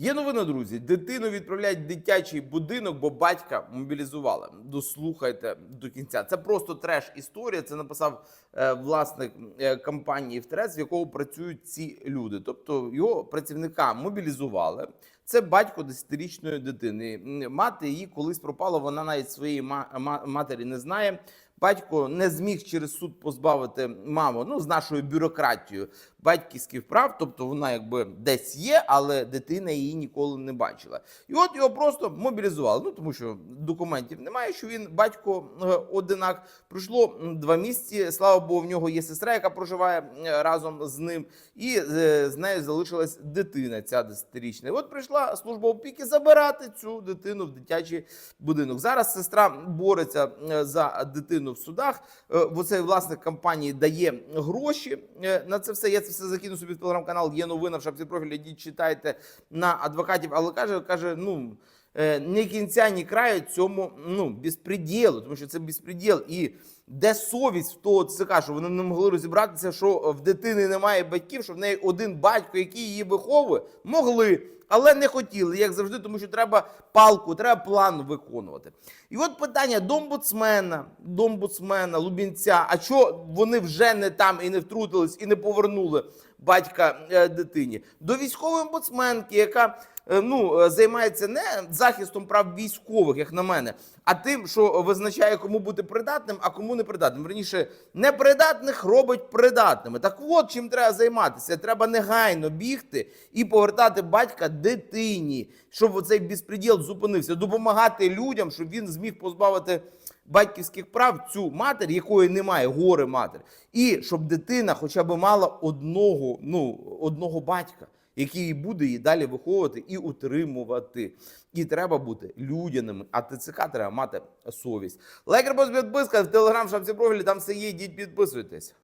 Є новина, друзі. Дитину відправляють в дитячий будинок, бо батька мобілізували. Дослухайте до кінця. Це просто треш історія. Це написав е, власник е, компанії «Втрес», в якого працюють ці люди. Тобто його працівника мобілізували. Це батько 10-річної дитини. Мати її колись пропала. Вона навіть своєї ма- ма- матері не знає. Батько не зміг через суд позбавити маму ну з нашою бюрократією батьківських прав, тобто вона якби десь є, але дитина її ніколи не бачила. І от його просто мобілізували. Ну тому що документів немає, що він батько е, одинак. Пройшло два місяці. Слава Богу, в нього є сестра, яка проживає е, разом з ним, і е, з нею залишилась дитина, ця 10-річна. І от прийшла служба опіки забирати цю дитину в дитячий будинок. Зараз сестра бореться е, за дитину в судах. Е, бо цей власник компанії дає гроші е, на це все. Я це все закину собі в телеграм-канал. Є новина в шапці профілі. Йдіть читайте на адвокатів. Але каже, каже, ну. Е, Ні кінця, ні краю цьому ну безпреділу, тому що це безпреділ. І де совість в того ЦК, що вони не могли розібратися, що в дитини немає батьків, що в неї один батько, який її виховує, могли, але не хотіли, як завжди, тому що треба палку, треба план виконувати. І от питання домбудсмена, домбудсмена, Лубінця. А що вони вже не там і не втрутились, і не повернули батька е, дитині? До військової омбудсменки, яка е, ну, займається не захистом прав військових, як на мене, а тим, що визначає, кому бути придатним, а кому непридатним. Верніше, непридатних робить придатними. Так от чим треба займатися. Треба негайно бігти і повертати батька дитині, щоб цей безпреділ зупинився, допомагати людям, щоб він зміг позбавити батьківських прав цю матір, якої немає, горе матір, і щоб дитина хоча б мала одного, ну, одного батька який буде її далі виховувати і утримувати. І треба бути людяними, а ТЦК треба мати совість. Лайк, репост, підписка в телеграм, шапці профілі, там все є, йдіть підписуйтесь.